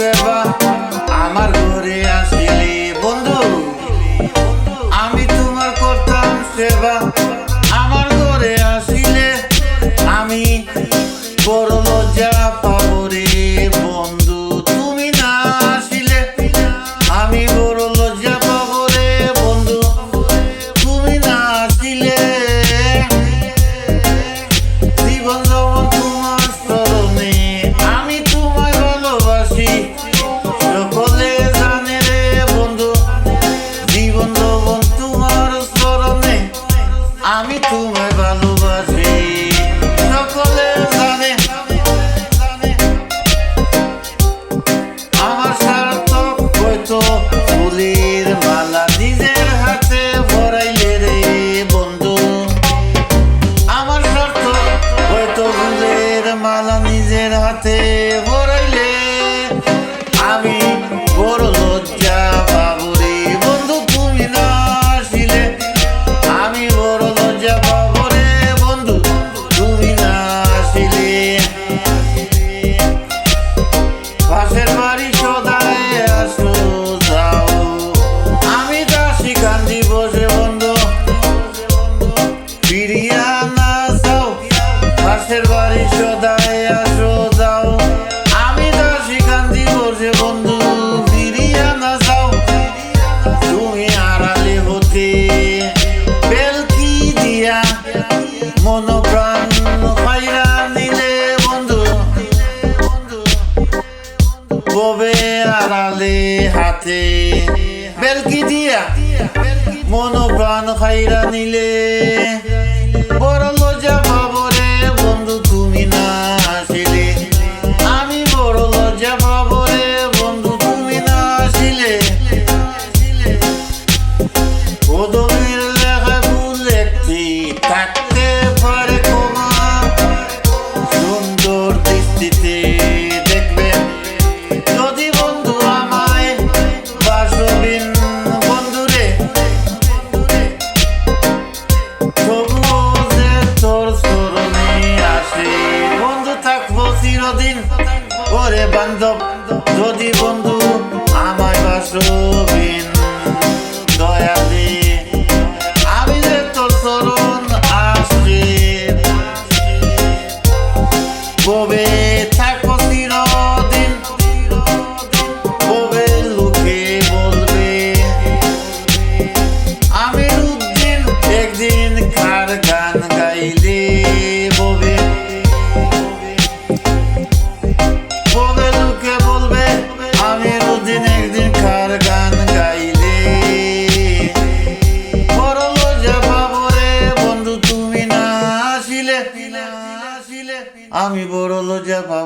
Forever. আমি তোমায় ভালোবাসি। সকলে জানে, আমার হয়তো ফুলের মালা নিজের হাতে ভরাইলে রে বন্ধু। আমার সার্থক হয়তো ফুলের মালা নিজের হাতে কবে আড়ালে হাতে বেলকি দিয়া। মনো প্রাণ খাইরা নিলে করে বান্ধব যদি বন্ধু আমায় বাসবিন দয়া দে আমি যে তোর চরণ আসছি। আমি বড় লজ্জা পাব।